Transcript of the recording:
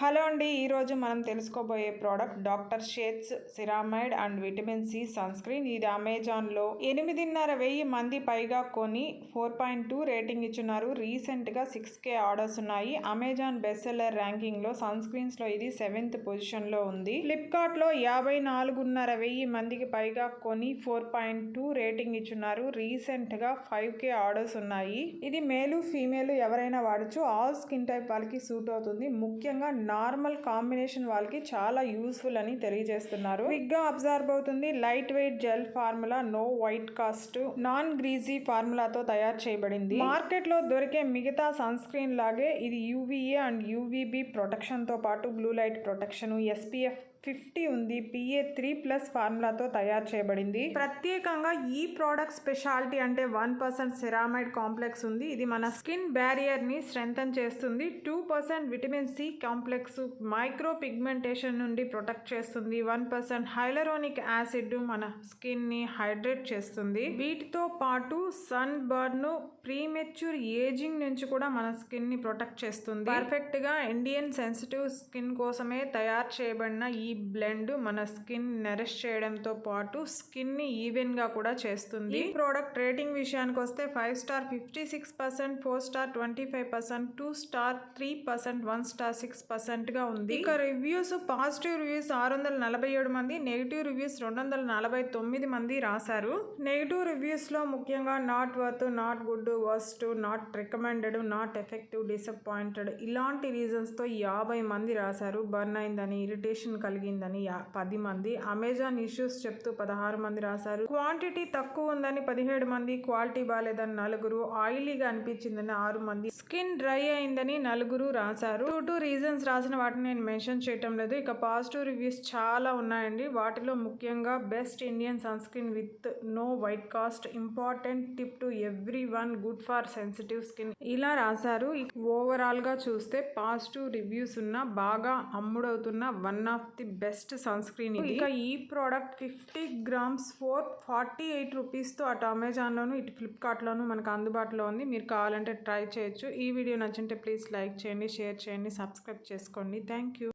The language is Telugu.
హలో అండి ఈరోజు మనం తెలుసుకోబోయే product doctor Sheth's ceramide and vitamin C sunscreen. ఇది అమెజాన్లో ఎనిమిదిన్నర వెయ్యి మంది పైగా కొని ఫోర్ పాయింట్ టూ రేటింగ్ ఇచ్చున్నారు. రీసెంట్గా సిక్స్ కే ఆర్డర్స్ ఉన్నాయి. అమెజాన్ బెస్ట్ సెల్లర్ ర్యాంకింగ్లో సన్ స్క్రీన్స్లో ఇది సెవెంత్ పొజిషన్లో ఉంది. ఫ్లిప్కార్ట్లో యాభై నాలుగున్నర వెయ్యి మందికి పైగా కొని ఫోర్ పాయింట్ టూ రేటింగ్ ఇచ్చున్నారు. రీసెంట్గా ఫైవ్ కే ఆర్డర్స్ ఉన్నాయి. ఇది మేలు ఫీమేల్ ఎవరైనా వాడచ్చు. ఆల్ స్కిన్ టైప్ వాళ్ళకి సూట్ అవుతుంది. ముఖ్యంగా నార్మల్ కాంబినేషన్ వాళ్ళకి చాలా యూస్ఫుల్ అని తెలియజేస్తున్నారు. క్విక్గా అబ్జర్వ్ అవుతుంది. Light weight gel formula no white cast non greasy ఫార్ములాతో తయారు చేయబడింది. మార్కెట్లో దొరికే మిగతా సన్ స్క్రీన్ లాగే ఇది యూవీఏ అండ్ యూవీబీ ప్రొటెక్షన్తో పాటు blue light protection SPF fifty ఉంది. పిఏ త్రీ ప్లస్ ఫార్ములాతో తయారు చేయబడింది. ప్రత్యేకంగా ఈ ప్రోడక్ట్ స్పెషాలిటీ అంటే వన్ పర్సెంట్ సెరామైడ్ కాంప్లెక్స్ ఉంది. ఇది మన స్కిన్ బ్యారియర్ని స్ట్రెంగ్ చేస్తుంది. Two percent vitamin C complex micro pigmentation నుండి ప్రొటెక్ట్ చేస్తుంది. వన్ పర్సెంట్ హైలరోనిక్ యాసిడ్ మన స్కిన్ని హైడ్రేట్ చేస్తుంది. వీటితో పాటు సన్ బర్న్ ప్రీమెచ్యూర్ ఏజింగ్ నుంచి కూడా మన స్కిన్ని ప్రొటెక్ట్ చేస్తుంది. పర్ఫెక్ట్గా ఇండియన్ సెన్సిటివ్ స్కిన్ కోసమే తయారు చేయబడిన ఈ ఈ బ్లెండ్ మన స్కిన్ నరిష్ చేయడంతో పాటు స్కిన్ని ఈవెన్గా కూడా చేస్తుంది. ఈ ప్రోడక్ట్ రేటింగ్ విషయానికి వస్తే five star fifty six percent four star twenty five percent two star three percent one star six పర్సెంట్గా ఉంది. ఇక రివ్యూస్ పాజిటివ్ రివ్యూస్ ఆరు వందల నలభై ఏడు మంది నెగిటివ్ రివ్యూస్ రెండు వందల నలభై తొమ్మిది మంది రాశారు. నెగిటివ్ రివ్యూస్లో ముఖ్యంగా not worth not good worst not recommended not effective disappointed ఇలాంటి రీజన్స్తో యాభై మంది రాశారు. బర్న్ అయిందని ఇరిటేషన్ కలిగి యా- పది మంది అమెజాన్ ఇష్యూస్ చెప్తూ పదహారు మంది రాశారు. క్వాంటిటీ తక్కువ ఉందని పదిహేడు మంది క్వాలిటీ బాగాలేదని నలుగురు ఆయిలీగా అనిపించిందని ఆరు మంది స్కిన్ డ్రై అయిందని నలుగురు రాశారు. టూ టూ రీజన్స్ రాసిన వాటిని నేను మెన్షన్ చేయటం లేదు. ఇక పాజిటివ్ రివ్యూస్ చాలా ఉన్నాయండి. వాటిలో ముఖ్యంగా best Indian sunscreen with no white cast important tip to everyone good for sensitive skin ఇలా రాశారు. ఓవరాల్గా చూస్తే పాజిటివ్ రివ్యూస్ ఉన్న బాగా అమ్ముడవుతున్న one of the best sunscreen ఇది. ఈ product fifty grams four forty eight రూపీస్తో అటు అమెజాన్లోను ఇటు ఫ్లిప్కార్ట్లోను మనకు అందుబాటులో ఉంది. మీరు కావాలంటే ట్రై చేయొచ్చు. ఈ వీడియో నచ్చింటే ప్లీజ్ లైక్ చేయండి షేర్ చేయండి సబ్స్క్రైబ్ చేసుకోండి. Thank you.